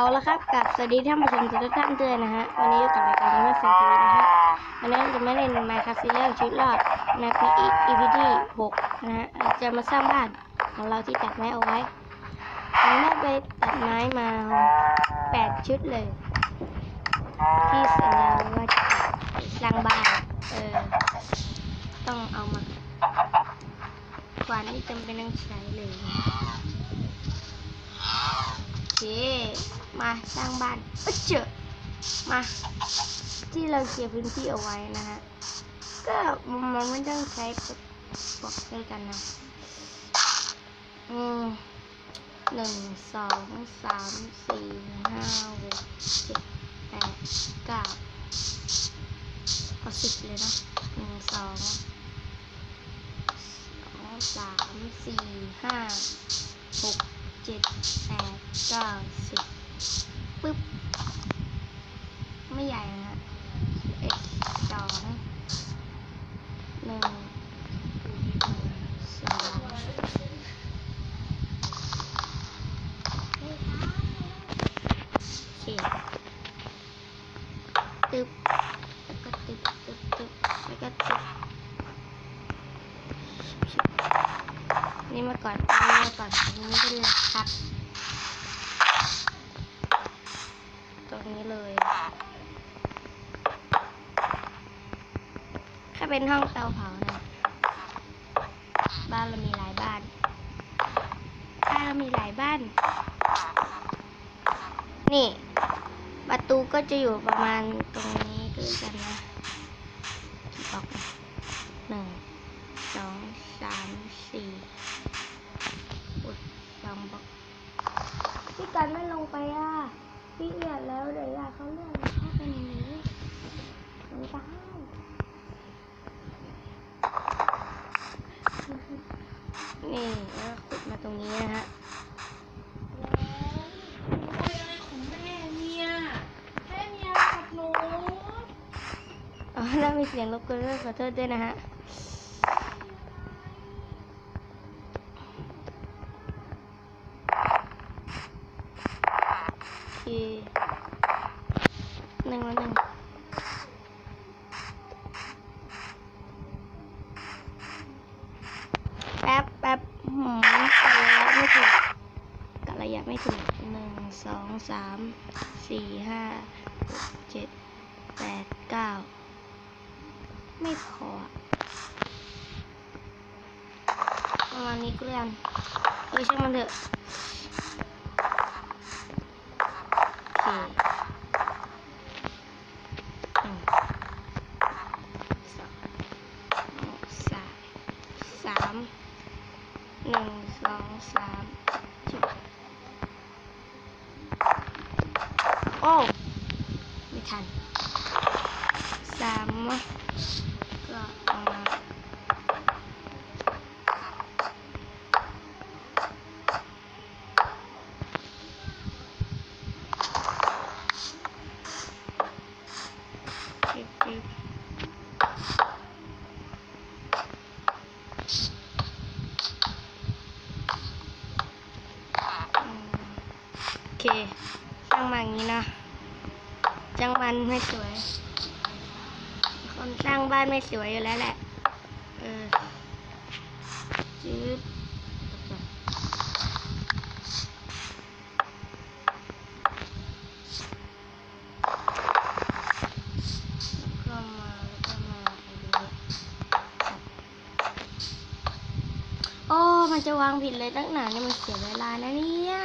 เอาละครับกับสวัสดีท่านผู้ชมทุกท่านด้วยนะฮะ วันนี้อยู่กับรายการมาเซนทีวีนะฮะ วันนี้เราจะมาเล่นไมค์คาซิเรื่องชีวิตรอดในปี EP ที่6นะฮะเราจะมาสร้างบ้านของเราที่ตัดไม้เอาไว้ผมได้ไปตัดไม้มา8ชุดเลย ที่สัญญาว่าจะสร้างบ้าน เออ ต้องเอามาควานที่จำเป็นต้องใช้เลยโอเค มาสร้างบ้านเอ้ยเจอมา ที่เราเคลียพื้นที่เอาไว้นะฮะก็มันไม่ต้องใช้บอกด้วยกันนะอืมหนึ่งสองสามสี่ห้าหกเจ็ดแปดเก้าเอาสิบเลยนะหนึ่งสองสองสามสี่ห้าหกเจ็ดแปดเก้าสิบ ปึ๊บ ไม่ใหญ่นะเอ็ดสองหนึ่งสองโอเคตึ๊บแล้วก็ตึ๊บตึ๊บตึ๊บแล้วก็ตึ๊บนี่มาก่อนอันนี้มาก่อนนนี้เป็นหลักครับ ตรง นี้เลยถ้าเป็นห้องเตาเผานะ บ้านเรามีหลายบ้าน บ้านเรามีหลายบ้าน นี่ ประตูก็จะอยู่ประมาณตรงนี้ก็แล้วกันนะกี่บล็อกนะหนึ่ง สองสามสี่อุดสองบล็อกพี่กันไม่ลงไปอะ พี่เอียดแล้วเดี๋ยวอยากเขาเลื่อนเข้าไปในนี้ไม่ได้นี่แล้วขุดมาตรงนี้นะฮะ อะไรของแม่เนี่ยแม่มีอะไรกับหนู อ๋อแล้วมีเสียงรบกวนด้วยขอโทษด้วยนะฮะโอหนึ่งแล้วหนึ่งแป๊บแป๊บหืมกะระยะไม่ถูกกะระยะไม่ถูกหนึ่งสองสามสี่ห้าหกเจ็ดแปดเก้า ไม่พอประมาณนี้ก็แล้วกันเออช่างมันเถอะโอเคหนึ่งสองสามหนึ่งสองสามจุดโอ้ไม่ทันสามก็เอามาจิ๊บจิ๊บอืมโอ เคช่างมันอย่างนี้นะช่างมันไม่สวย คนสร้างบ้านไม่สวยอยู่แล้วแหละ เออจืดแล้วก็มาแล้วก็มาอันนี้โอ้ มันจะวางผิดเลยตั้งนานนี่ยมันเสียเวลานะเนี่ย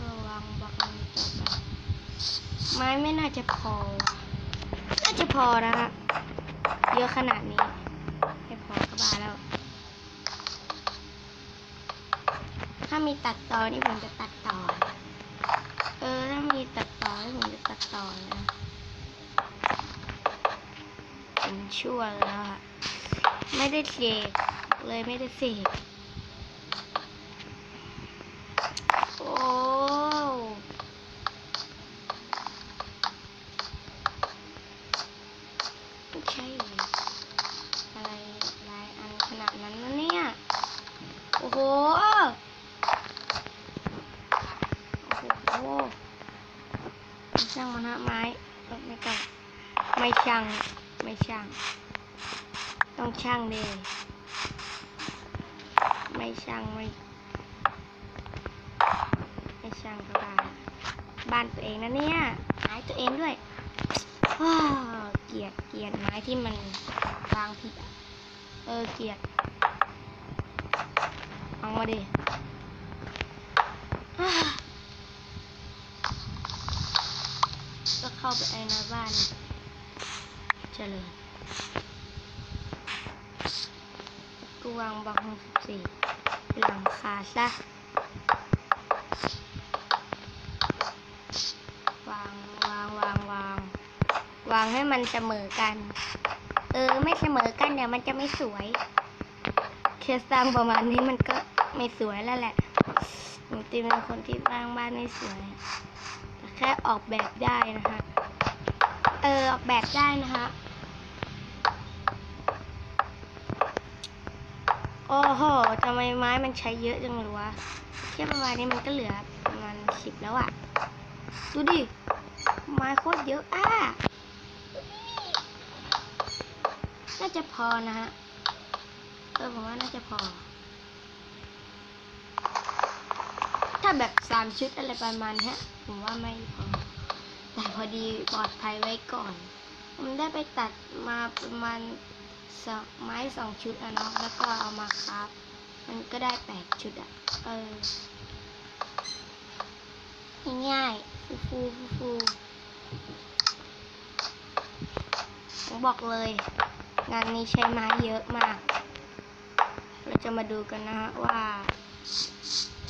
ระวังบล็อกนี้ต่อไป ไม่น่าจะพอ น่าจะพอนะฮะ เยอะขนาดนี้ ไม่พอก็บาแล้ว ถ้ามีตัดต่อนี่ผมจะตัดต่อ เออ ถ้ามีตัดต่อนี่ผมจะตัดต่อนะผมชั่วแล้วอะไม่ได้เสกเลยไม่ได้เสก โอ้ไม่ใช่เลยอะไรอะไร มันฮะไม้ไม่ต้องไม่ช่างไม่ช่าง ต้องช่างดิไม่ช่างไม่ไม่ช่างก็ได้บ้านตัวเองนะเนี่ยไม้ตัวเองด้วยเกลียดเกลียดไม้ที่มันวางผิดเออเกลียดเอามาดิอ้าก็ เข้าไปในบ้านเจริญกูวางบล็อกหกสิบสี่หลังคาซะวางวางวางวางวางให้มันเสมอกัน เออไม่เสมอกันเดี๋ยวมันจะไม่สวยแค่สร้างประมาณนี้มันก็ไม่สวยแล้วแหละหนูตีเป็นคนที่สร้างบ้านไม่สวยแต่แค่ออกแบบได้นะคะ ออออกแบบได้นะคะโอ้โหทำไมไม้มันใช้เยอะจังเลยวะเทียบประมาณนี้มันก็เหลือประมาณสิบแล้วอะดูดิ ไม้โคตรเยอะอะ น่าจะพอนะฮะ เออผมว่าน่าจะพอ ถ้าแบบสามชุดอะไรประมาณเนี้ผมว่าไม่พอ แต่พอดีปลอดภัยไว้ก่อน ผมได้ไปตัดมาประมาณสองไม้สองชุดอะเนาะแล้วก็เอามาครับ มันก็ได้แปดชุดอะเออง่ายๆฟูฟูฟูฟูผมบอกเลย งานนี้ใช้ไม้เยอะมาก เราจะมาดูกันนะฮะว่า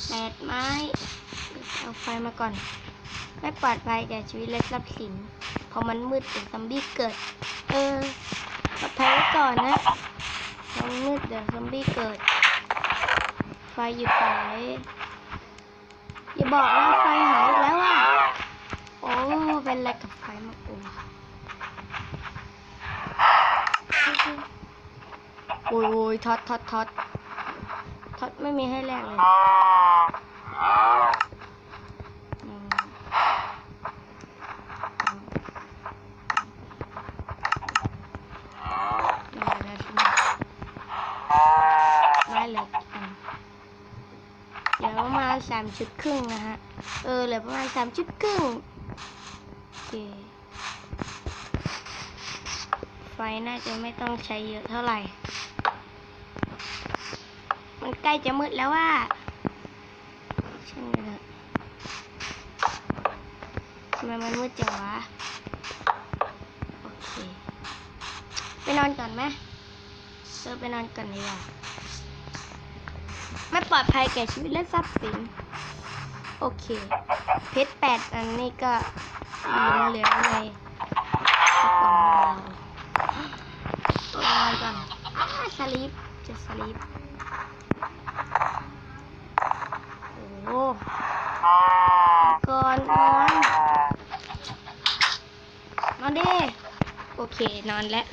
แปดไม้ เอาไฟมาก่อน ไม่ปลอดภัยแก่ชีวิตและทรัพย์สินพราะมันมืดเดี๋ยวซอมบี้เกิด เออปลอดภัยไว้ก่อนนะพราะมันมืดเดี๋ยวซอมบี้เกิด ไฟอยู่ไหนอย่าบอกนะไฟหายแล้วอะโอ้เป็นอะไรกับไฟมากโอ้โอ้ยโอ้ยท็อตท็อตท็อตท็อตไม่มีให้แลกเลยอืมอืมเดี๋ยวเดี๋ยวชิมได้เลยอะเหลือประมา ณสามชุดครึ่งนะฮะ เออเหลือประมาณสามชุดครึ่งโอเคไฟน่าจะไม่ต้องใช้เยอะเท่าไหร่ มันใกล้จะมืดแล้วว่าช่างมันเถอะทำไมมันมืดจังวะ โอเค ไปนอนก่อนไหมเออไปนอนก่อนดีกว่า ไม่ปลอดภัยแก่ชีวิตและทรัพย์สิน โอเค เพชรแปดอันนี้ก็เหลือในกระป๋องของเรานอนก่อนอ้าสลีปจะสลีปโอ้ก่อนนอนนอนดิโอเค นอนแล้ว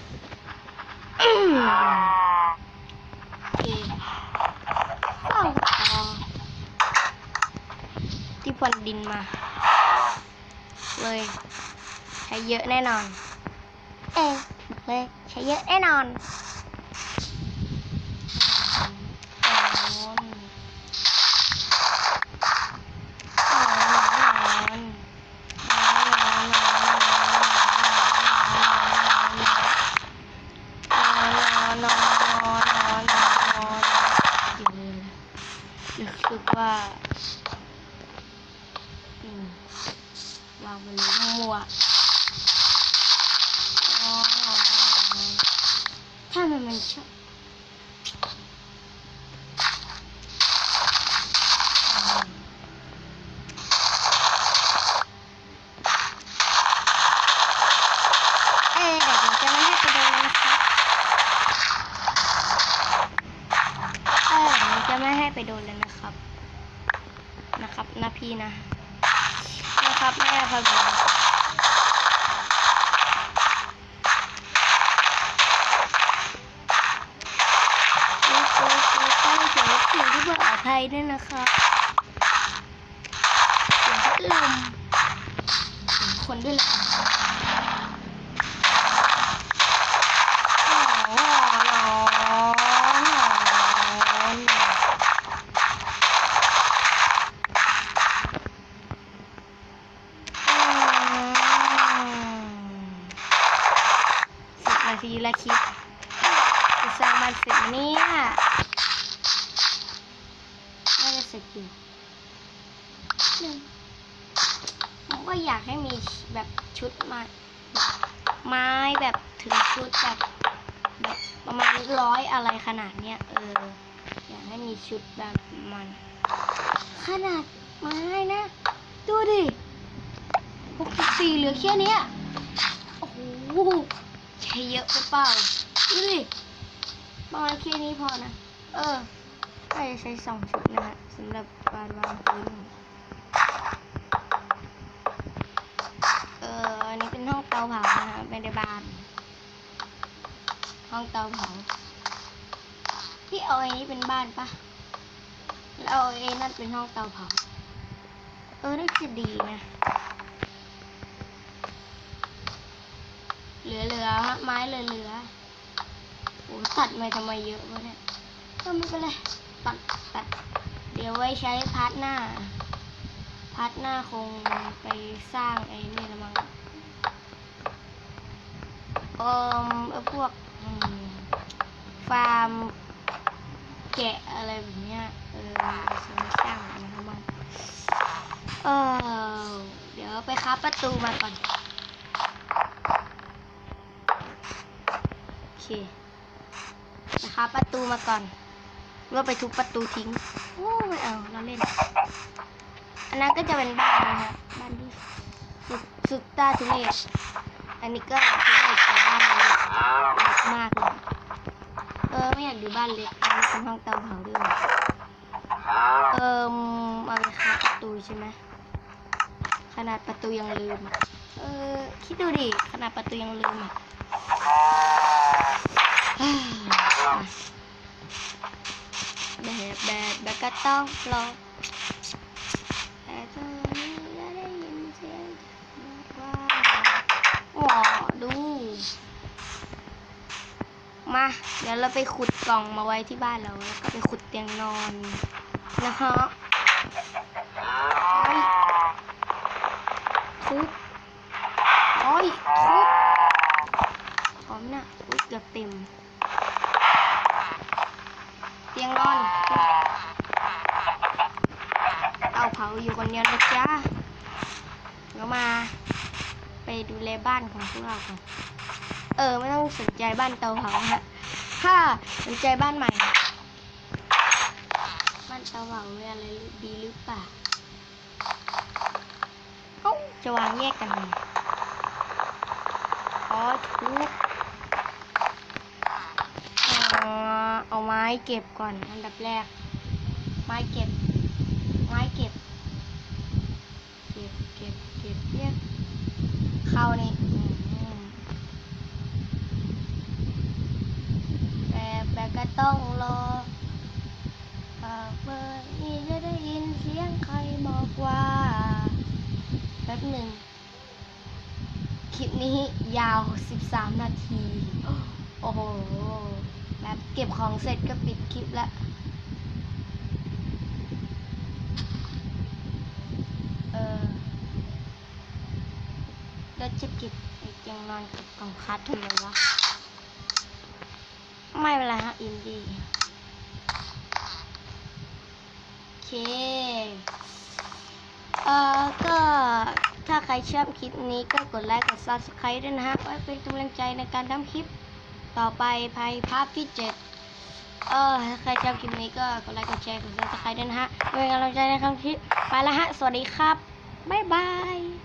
โอเคเฝ้าต่อ ที่พรวนดินมา เลยใช้เยอะแน่นอน เอ๊ะเลยใช้เยอะแน่นอนรู้สึกว่าอืมวางไปเลยมัวอ๋อถ้ามันมันชอบอืมเอ้ยเดี๋ยวผมจะไม่ให้ไปโดนแล้วนะครับ เออผมจะไม่ให้ไปโดนเลยนะครับ นะครับนะพี่นะ นะครับแม่พอดีโอ้โหต้งเสียงเสียงที่ปลอดภัยด้วยนะครับเสียงพัดลมเสียงคนด้วยแหละโอ้โหหนอนหนอนอืมสิบนาทีละคลิปจะสร้างบ้านเสร็จไหมเนี่ยน่าจะเสร็จอยู่หนึ่งผมก็อยากให้มีแบบชุดมาไม้แบบถึงชุดแบบแบบประมาณร้อยอะไรขนาดเนี้ยเออ อยากให้มีชุดแบบมัน ขนาดไม้นะ ดูดิหกสิบสี่เหลือแค่นี้โอ้โหใช้เยอะไปเปล่าดูดิประมาณแค่นี้พอนะ เออ น่าจะใช้สองชุดนะฮะสำหรับการวางพื้นเอออันนี้เป็นห้องเตาเผานะฮะไม่ได้บ้าน ห้องเตาเผาพี่เอาไอ้นี้เป็นบ้านปะแล้วเอาไอ้นั่นเป็นห้องเตาเผา เออน่าจะดีนะ เหลือๆฮะไม้เหลือๆโอ้ตัดมาทำไมเยอะวะเนี่ยก็ไม่เป็นไร ตัดตัดเดี๋ยวไว้ใช้พาร์ทหน้า พาร์ทหน้าคงไปสร้างไอ้นี่ละมั้งเอ่อพวกฟาร์มแกะอะไรแบบเนี้ย เออสร้างอะไรละมั้งเออเดี๋ยวไปคับประตูมาก่อน โอเค นะครับประตูมาก่อน ว่าไปทุบประตูทิ้งโอ้ไม่เอาเราเล่น อันนั้นก็จะเป็นบ้านนะฮะบ้านที่สุดสุดตาทุเรศอันนี้ก็ทุเรศแต่บ้านเล็กมากเลยเออไม่อยากดูบ้านเล็กอันนี้เป็นห้องเตาเผาด้วยเออเอาไปคับประตูใช่ไหมขนาดประตูยังลืมเออคิดดูดิขนาดประตูยังลืมอะ แบบแบบแบบก็ต้องลอแต่ตอนนี้ก็ได้ยินเสียงว่าวอดู มา เดี๋ยวเราไปขุดกล่องมาไว้ที่บ้านเราแล้วก็ไปขุดเตียงนอนนะฮะโอ้ยทุบโอ้ยทุบพร้อมนะอุ้ยเกือบเต็ม เตียงนอนเตาเผาอยู่คนเดียวนะจ๊ะเดี๋ยวมา ไปดูแล บ้านของพวกเราก่อนเออ ไม่ต้องสนใจบ้านเตาเผาฮะถ้าสนใจบ้านใหม่ บ้านเตาเผาเป็นอะไรดีหรือเปล่าเอ้าจะวางแยกกันไหมอ๋อทุกเอ่อเอาไม้เก็บก่อนอันดับแรก ไม้เก็บ ไม้เก็บ เก็บเก็บเก็บเนี่ย เข้านี่แบบแบบก็ต้องรอหากเบอร์นี้จะได้ยินเสียงใครบอกว่า แป๊บหนึ่ง คลิปนี้ยาว 13 นาที โอ้โหแบบเก็บของเสร็จก็ปิดคลิปแล้ว เออ แล้ว จะเก็บไอ้เตียงนอนกับกล่องคัดทำไมวะ ไม่เป็นไรฮะอินดี้โอเค เอ่อ ก็ถ้าใครชอบคลิปนี้ก็กดไลค์กด subscribe ด้วยนะฮะ ไว้เป็นกำลังใจในการทำคลิปต่อไปภายภาพที่เจ็ดเออถ้าใครชอบคลิปนี้ก็กดไลค์กดแชร์กดซับสไครต์ด้วยนะฮะเป็นกำลังใจในคำคลิปไปแล้วฮะ สวัสดีครับ บ๊ายบาย